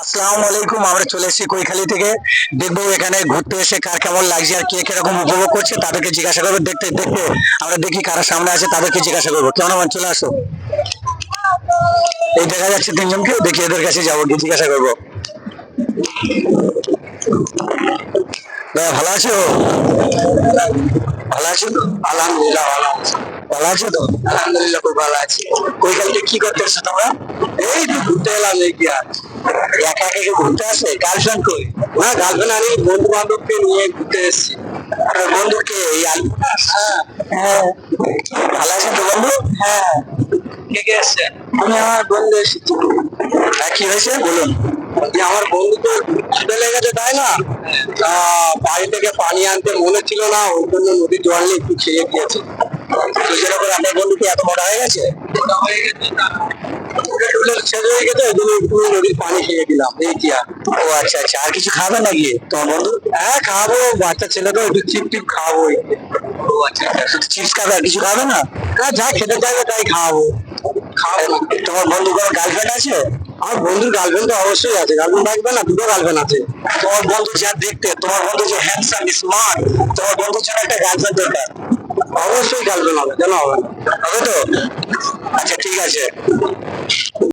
আসসালামু আলাইকুম আমরা চলে এসেছি কৈখালি থেকে। দেখব এখানে ঘুরতে এসে কার কেমন লাগছে আর কে কীরকম উপভোগ করছে তাদেরকে জিজ্ঞাসা করব দেখতে দেখতে আমরা দেখি কারা সামনে আছে তাদেরকে জিজ্ঞাসা করব। কেমন আমার চলে আসো। এই দেখা যাচ্ছে তিনজনকে দেখি এদের কাছে যাব গিয়ে জিজ্ঞাসা করব। ভালো আছো? ভালো আছো আলহামদুলিল্লাহ ভালো আছি। ভালো আছো তো? আলহামদুলিল্লাহ খুব ভালো আছি। কৈখাল থেকে কি করতে এসছো তোমরা? এই তো ঘুরতে এলাম এই কি আর একা ঘুরতে আমি বন্ধু বান্ধবকে নিয়ে ঘুরতে এসেছি? ভালো তো আমার বন্ধু হ্যাঁ হয়েছে বলুন আমার বন্ধু তো খিদে লেগেছে তাই না বাড়ি থেকে পানি আনতে মনে ছিল না ওই জন্য নদীর জল নিয়ে একটু খেয়ে গিয়েছে আপনার বন্ধু কি এত মোটা হয়ে গেছে হয়ে গেছে না হয়ে গেছে ওই জন্য একটু নদীর পানি খেয়ে দিলাম এই কি আর? ও আচ্ছা আচ্ছা আর কিছু খাবে নাকি তোমার বন্ধু? হ্যাঁ খাব বাচ্চা ছেলে একটু চিপ টিপ খাব ও আচ্ছা শুধু চিপস খাবে আর কিছু খাবে না? হ্যাঁ যা খেতে চাইবে তাই খাব। খাব। তোমার বন্ধু কোনো গার্লফ্রেন্ড আছে? আমার বন্ধুর গার্লফ্রেন্ড তো অবশ্যই আছে গার্লফ্রেন্ড থাকবে না দুটো গার্লফ্রেন্ড আছে। তোমার বন্ধু যা দেখতে তোমার বন্ধু যে হ্যান্ডসাম স্মার্ট তোমার বন্ধুর জন্য একটা গার্লফ্রেন্ড দরকার। অবশ্যই গার্লফ্রেন্ড হবে কেন হবে না? হবে তো? আচ্ছা ঠিক আছে।